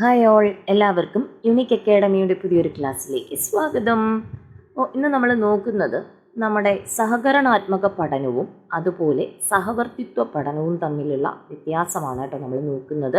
Hi all എല്ലാവർക്കും unique അക്കാഡമിയുടെ പുതിയൊരു ക്ലാസ്സിലേക്ക് സ്വാഗതം. ഇന്ന് നമ്മൾ നോക്കുന്നത് നമ്മുടെ സഹകരണാത്മക പഠനവും അതുപോലെ സഹവർത്തിത്വ പഠനവും തമ്മിലുള്ള വ്യത്യാസമാണ് കേട്ടോ നമ്മൾ നോക്കുന്നത്.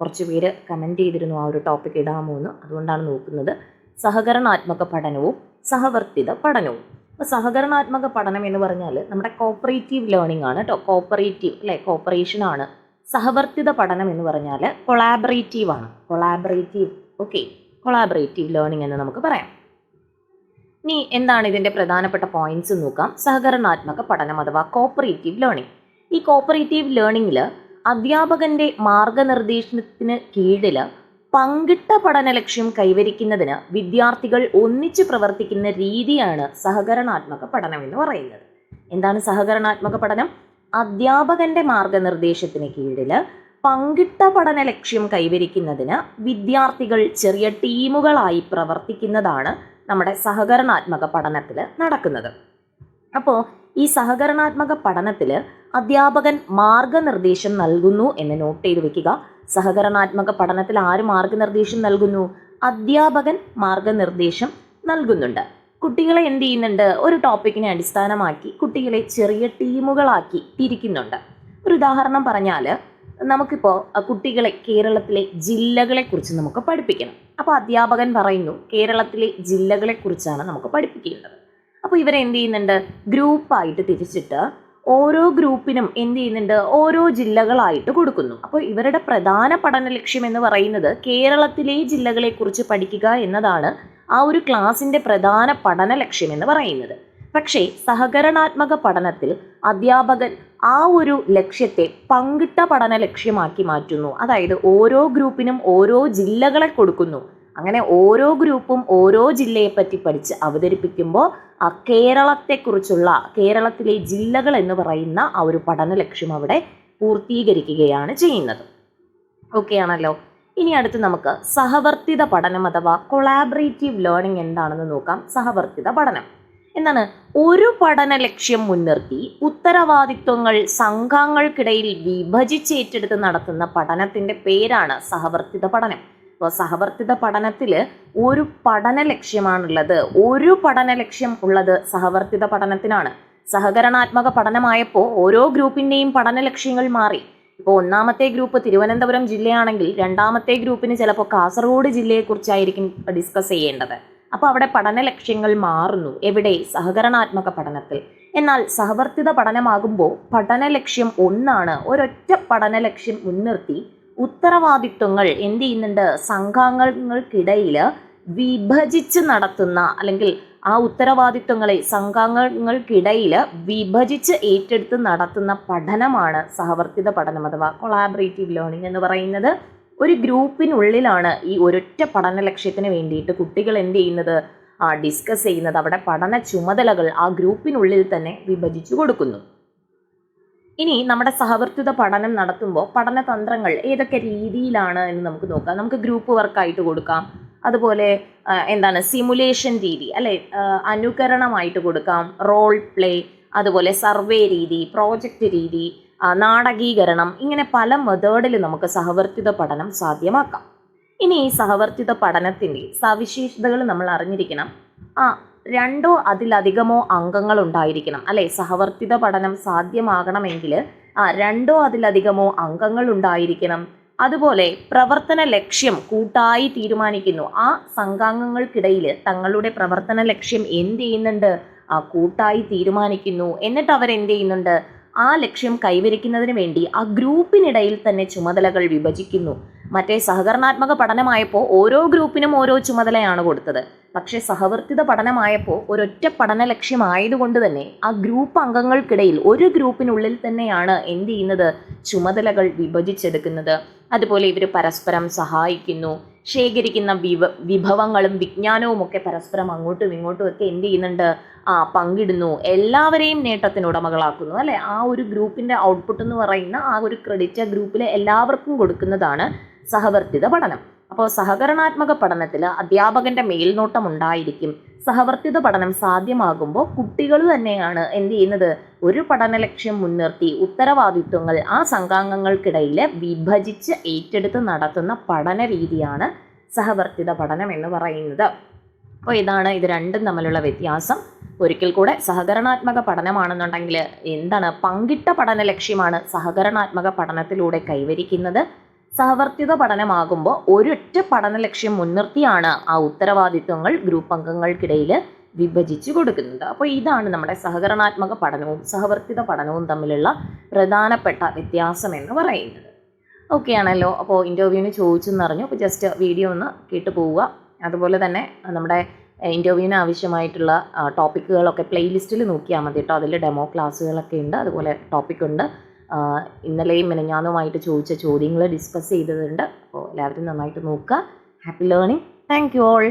കുറച്ച് പേര് കമന്റ് ചെയ്തിരുന്നു ആ ഒരു ടോപ്പിക് ഇടാമോ എന്ന്. അതുകൊണ്ടാണ് നോക്കുന്നത് സഹകരണാത്മക പഠനവും സഹവർത്തിത പഠനവും. അപ്പോൾ സഹകരണാത്മക പഠനം എന്ന് പറഞ്ഞാൽ നമ്മുടെ കോപ്പറേറ്റീവ് ലേണിംഗ് ആണ് കേട്ടോ. കോപ്പറേറ്റീവ് അല്ലേ? കോപ്പറേഷൻ ആണ്. സഹവർത്തിത പഠനം എന്ന് പറഞ്ഞാൽ കൊളാബറേറ്റീവ് ആണ്. കൊളാബറേറ്റീവ് ഓക്കെ കൊളാബറേറ്റീവ് ലേണിംഗ് എന്ന് നമുക്ക് പറയാം. ഇനി എന്താണ് ഇതിന്റെ പ്രധാനപ്പെട്ട പോയിന്റ്സ് നോക്കാം. സഹകരണാത്മക പഠനം അഥവാ കോപ്പറേറ്റീവ് ലേണിംഗ് ഈ കോപ്പറേറ്റീവ് ലേണിംഗിൽ അധ്യാപകന്റെ മാർഗനിർദ്ദേശത്തിന് കീഴിൽ പങ്കിട്ട പഠന ലക്ഷ്യം കൈവരിക്കുന്നതിന് വിദ്യാർത്ഥികൾ ഒന്നിച്ച് പ്രവർത്തിക്കുന്ന രീതിയാണ് സഹകരണാത്മക പഠനം എന്ന് പറയുന്നത്. എന്താണ് സഹകരണാത്മക പഠനം? അധ്യാപകന്റെ മാർഗനിർദ്ദേശത്തിന് കീഴിൽ പങ്കിട്ട പഠന ലക്ഷ്യം കൈവരിക്കുന്നതിന് വിദ്യാർത്ഥികൾ ചെറിയ ടീമുകളായി പ്രവർത്തിക്കുന്നതാണ് നമ്മുടെ സഹകരണാത്മക പഠനത്തിൽ നടക്കുന്നത്. അപ്പോൾ ഈ സഹകരണാത്മക പഠനത്തിൽ അധ്യാപകൻ മാർഗനിർദ്ദേശം നൽകുന്നു എന്ന് നോട്ട് ചെയ്ത് വെക്കുക. സഹകരണാത്മക പഠനത്തിൽ ആര് മാർഗനിർദ്ദേശം നൽകുന്നു? അധ്യാപകൻ മാർഗനിർദ്ദേശം നൽകുന്നുണ്ട്. കുട്ടികളെ എന്ത് ചെയ്യുന്നുണ്ട്? ഒരു ടോപ്പിക്കിനെ അടിസ്ഥാനമാക്കി കുട്ടികളെ ചെറിയ ടീമുകളാക്കി തിരിക്കുന്നുണ്ട്. ഒരു ഉദാഹരണം പറഞ്ഞാൽ നമുക്കിപ്പോൾ കുട്ടികളെ കേരളത്തിലെ ജില്ലകളെക്കുറിച്ച് നമുക്ക് പഠിപ്പിക്കണം. അപ്പോൾ അധ്യാപകൻ പറയുന്നു കേരളത്തിലെ ജില്ലകളെക്കുറിച്ചാണ് നമുക്ക് പഠിപ്പിക്കേണ്ടത്. അപ്പോൾ ഇവരെന്ത് ചെയ്യുന്നുണ്ട്? ഗ്രൂപ്പായിട്ട് തിരിച്ചിട്ട് ഓരോ ഗ്രൂപ്പിനും എന്ത് ചെയ്യുന്നുണ്ട്? ഓരോ ജില്ലകളായിട്ട് കൊടുക്കുന്നു. അപ്പോൾ ഇവരുടെ പ്രധാന പഠന ലക്ഷ്യം എന്ന് പറയുന്നത് കേരളത്തിലെ ജില്ലകളെക്കുറിച്ച് പഠിക്കുക എന്നതാണ്. ആ ഒരു ക്ലാസിന്റെ പ്രധാന പഠന ലക്ഷ്യം എന്ന് പറയുന്നത്. പക്ഷേ സഹകരണാത്മക പഠനത്തിൽ അധ്യാപകൻ ആ ഒരു ലക്ഷ്യത്തെ പങ്കിട്ട പഠന ലക്ഷ്യമാക്കി മാറ്റുന്നു. അതായത് ഓരോ ഗ്രൂപ്പിനും ഓരോ ജില്ലകളെ കൊടുക്കുന്നു. അങ്ങനെ ഓരോ ഗ്രൂപ്പും ഓരോ ജില്ലയെ പറ്റി പഠിച്ച് അവതരിപ്പിക്കുമ്പോൾ ആ കേരളത്തെക്കുറിച്ചുള്ള കേരളത്തിലെ ജില്ലകൾ എന്ന് പറയുന്ന ആ ഒരു പഠന ലക്ഷ്യം അവിടെ പൂർത്തീകരിക്കുകയാണ് ചെയ്യുന്നത്. ഓക്കെ ആണല്ലോ? ഇനി അടുത്ത് നമുക്ക് സഹവർത്തിത പഠനം അഥവാ കൊളാബറേറ്റീവ് ലേണിംഗ് എന്താണെന്ന് നോക്കാം. സഹവർത്തിത പഠനം. എന്താണ്? ഒരു പഠന ലക്ഷ്യം മുൻനിർത്തി ഉത്തരവാദിത്വങ്ങൾ സംഘങ്ങൾക്കിടയിൽ വിഭജിച്ചേറ്റെടുത്ത് നടത്തുന്ന പഠനത്തിന്റെ പേരാണ് സഹവർത്തിത പഠനം. അപ്പോൾ സഹവർത്തിത പഠനത്തിൽ ഒരു പഠന ലക്ഷ്യമാണുള്ളത്. ഒരു പഠന ലക്ഷ്യം ഉള്ളത് സഹവർത്തിത പഠനത്തിനാണ്. സഹകരണാത്മക പഠനമായപ്പോൾ ഓരോ ഗ്രൂപ്പിന്റെയും പഠന ലക്ഷ്യങ്ങൾ മാറി. ഇപ്പോൾ ഒന്നാമത്തെ ഗ്രൂപ്പ് തിരുവനന്തപുരം ജില്ലയാണെങ്കിൽ രണ്ടാമത്തെ ഗ്രൂപ്പിന് ചിലപ്പോൾ കാസർഗോഡ് ജില്ലയെക്കുറിച്ചായിരിക്കും ഡിസ്കസ് ചെയ്യേണ്ടത്. അപ്പോൾ അവിടെ പഠന ലക്ഷ്യങ്ങൾ മാറുന്നു. എവിടെ? സഹകരണാത്മക പഠനത്തിൽ. എന്നാൽ സഹവർത്തിത പഠനമാകുമ്പോൾ പഠന ലക്ഷ്യം ഒന്നാണ്. ഒരൊറ്റ പഠന ലക്ഷ്യം മുൻനിർത്തി ഉത്തരവാദിത്വങ്ങൾ എന്ത് ചെയ്യുന്നുണ്ട്? സംഘാംഗങ്ങൾക്കിടയിൽ വിഭജിച്ച് നടത്തുന്ന അല്ലെങ്കിൽ ആ ഉത്തരവാദിത്വങ്ങളെ സംഘാംഗങ്ങൾക്കിടയിൽ വിഭജിച്ച് ഏറ്റെടുത്ത് നടത്തുന്ന പഠനമാണ് സഹവർത്തിത പഠനം അഥവാ കൊളാബറേറ്റീവ് ലേണിംഗ് എന്ന് പറയുന്നത്. ഒരു ഗ്രൂപ്പിനുള്ളിലാണ് ഈ ഒരൊറ്റ പഠന ലക്ഷ്യത്തിന് വേണ്ടിയിട്ട് കുട്ടികൾ എന്ത് ചെയ്യുന്നത്? ആ ഡിസ്കസ് ചെയ്യുന്നത്. അവിടെ പഠന ചുമതലകൾ ആ ഗ്രൂപ്പിനുള്ളിൽ തന്നെ വിഭജിച്ചു കൊടുക്കുന്നു. ഇനി നമ്മുടെ സഹവർത്തിത പഠനം നടത്തുമ്പോൾ പഠനതന്ത്രങ്ങൾ ഏതൊക്കെ രീതിയിലാണ് എന്ന് നമുക്ക് നോക്കാം. നമുക്ക് ഗ്രൂപ്പ് വർക്കായിട്ട് കൊടുക്കാം. അതുപോലെ എന്താണ് സിമുലേഷൻ രീതി അല്ലെ? അനുകരണമായിട്ട് കൊടുക്കാം റോൾ പ്ലേ അതുപോലെ സർവേ രീതി പ്രോജക്റ്റ് രീതി നാടകീകരണം ഇങ്ങനെ പല മെത്തേഡിൽ നമുക്ക് സഹവർത്തിത പഠനം സാധ്യമാക്കാം. ഇനി ഈ സഹവർത്തിത പഠനത്തിന്റെ സവിശേഷതകൾ നമ്മൾ അറിഞ്ഞിരിക്കണം. ആ രണ്ടോ അതിലധികമോ അംഗങ്ങൾ ഉണ്ടായിരിക്കണം അല്ലെ? സഹവർത്തിത പഠനം സാധ്യമാകണമെങ്കിൽ രണ്ടോ അതിലധികമോ അംഗങ്ങൾ ഉണ്ടായിരിക്കണം. അതുപോലെ പ്രവർത്തന ലക്ഷ്യം കൂട്ടായി തീരുമാനിക്കുന്നു. ആ സംഘാംഗങ്ങൾക്കിടയിൽ തങ്ങളുടെ പ്രവർത്തന ലക്ഷ്യം എന്ത് ചെയ്യുന്നുണ്ട്? ആ കൂട്ടായി തീരുമാനിക്കുന്നു. എന്നിട്ട് അവരെന്ത് ചെയ്യുന്നുണ്ട്? ആ ലക്ഷ്യം കൈവരിക്കുന്നതിന് വേണ്ടി ആ ഗ്രൂപ്പിനിടയിൽ തന്നെ ചുമതലകൾ വിഭജിക്കുന്നു. മറ്റേ സഹകരണാത്മക പഠനമായപ്പോൾ ഓരോ ഗ്രൂപ്പിനും ഓരോ ചുമതലയാണ് കൊടുത്തത്. പക്ഷേ സഹവർത്തിത പഠനമായപ്പോൾ ഒരൊറ്റ പഠന ലക്ഷ്യമായതുകൊണ്ട് തന്നെ ആ ഗ്രൂപ്പ് അംഗങ്ങൾക്കിടയിൽ ഒരു ഗ്രൂപ്പിനുള്ളിൽ തന്നെയാണ് എന്ത് ചെയ്യുന്നത്? ചുമതലകൾ വിഭജിച്ചെടുക്കുന്നത്. അതുപോലെ ഇവർ പരസ്പരം സഹായിക്കുന്നു. ശേഖരിക്കുന്ന വിഭ വിഭവങ്ങളും വിജ്ഞാനവും ഒക്കെ പരസ്പരം അങ്ങോട്ടും ഇങ്ങോട്ടും ഒക്കെ എന്ത് ചെയ്യുന്നുണ്ട്? ആ പങ്കിടുന്നു. എല്ലാവരെയും നേട്ടത്തിനുടമകളാക്കുന്നു. അല്ലെ? ആ ഒരു ഗ്രൂപ്പിന്റെ ഔട്ട്പുട്ട് എന്ന് പറയുന്ന ആ ഒരു ക്രെഡിറ്റ് ഗ്രൂപ്പിലെ എല്ലാവർക്കും കൊടുക്കുന്നതാണ് സഹവർത്തിത പഠനം. അപ്പോൾ സഹകരണാത്മക പഠനത്തിൽ അധ്യാപകന്റെ മേൽനോട്ടം ഉണ്ടായിരിക്കും. സഹവർത്തിത പഠനം സാധ്യമാകുമ്പോൾ കുട്ടികൾ തന്നെയാണ് എന്ത് ചെയ്യുന്നത്? ഒരു പഠന ലക്ഷ്യം മുൻനിർത്തി ഉത്തരവാദിത്വങ്ങൾ ആ സംഘാംഗങ്ങൾക്കിടയിൽ വിഭജിച്ച് ഏറ്റെടുത്ത് നടത്തുന്ന പഠന രീതിയാണ് സഹവർത്തിത പഠനം എന്ന് പറയുന്നത്. അപ്പോൾ ഇതാണ് ഇത് രണ്ടും തമ്മിലുള്ള വ്യത്യാസം. ഒരിക്കൽ കൂടെ സഹകരണാത്മക പഠനമാണെന്നുണ്ടെങ്കിൽ എന്താണ്? പങ്കിട്ട പഠന ലക്ഷ്യമാണ് സഹകരണാത്മക പഠനത്തിലൂടെ കൈവരിക്കുന്നത്. സഹവർത്തിത പഠനമാകുമ്പോൾ ഒരൊറ്റ പഠന ലക്ഷ്യം മുൻനിർത്തിയാണ് ആ ഉത്തരവാദിത്വങ്ങൾ ഗ്രൂപ്പ് അംഗങ്ങൾക്കിടയിൽ വിഭജിച്ചു കൊടുക്കുന്നത്. അപ്പോൾ ഇതാണ് നമ്മുടെ സഹകരണാത്മക പഠനവും സഹവർത്തിത പഠനവും തമ്മിലുള്ള പ്രധാനപ്പെട്ട വ്യത്യാസം എന്ന് പറയുന്നത്. ഓക്കെ ആണല്ലോ. അപ്പോൾ ഇന്റർവ്യൂവിന് ചോദിച്ചെന്നറിഞ്ഞു. അപ്പോൾ ജസ്റ്റ് വീഡിയോ ഒന്ന് കേട്ട് പോവുക. അതുപോലെ തന്നെ നമ്മുടെ ഇന്റർവ്യൂവിന് ആവശ്യമായിട്ടുള്ള ടോപ്പിക്കുകളൊക്കെ പ്ലേലിസ്റ്റിൽ നോക്കിയാൽ മതി കേട്ടോ. അതിൽ ഡെമോ ക്ലാസ്സുകളൊക്കെ ഉണ്ട്. അതുപോലെ ടോപ്പിക് ഉണ്ട്. ആ, ഇന്നലെയും മിനഞ്ഞാന്നുമായിട്ട് ചോദിച്ച ചോദ്യങ്ങൾ ഡിസ്കസ് ചെയ്തതുണ്ട്. അപ്പോൾ എല്ലാവരും നന്നായിട്ട് നോക്കുക. Happy learning thank you all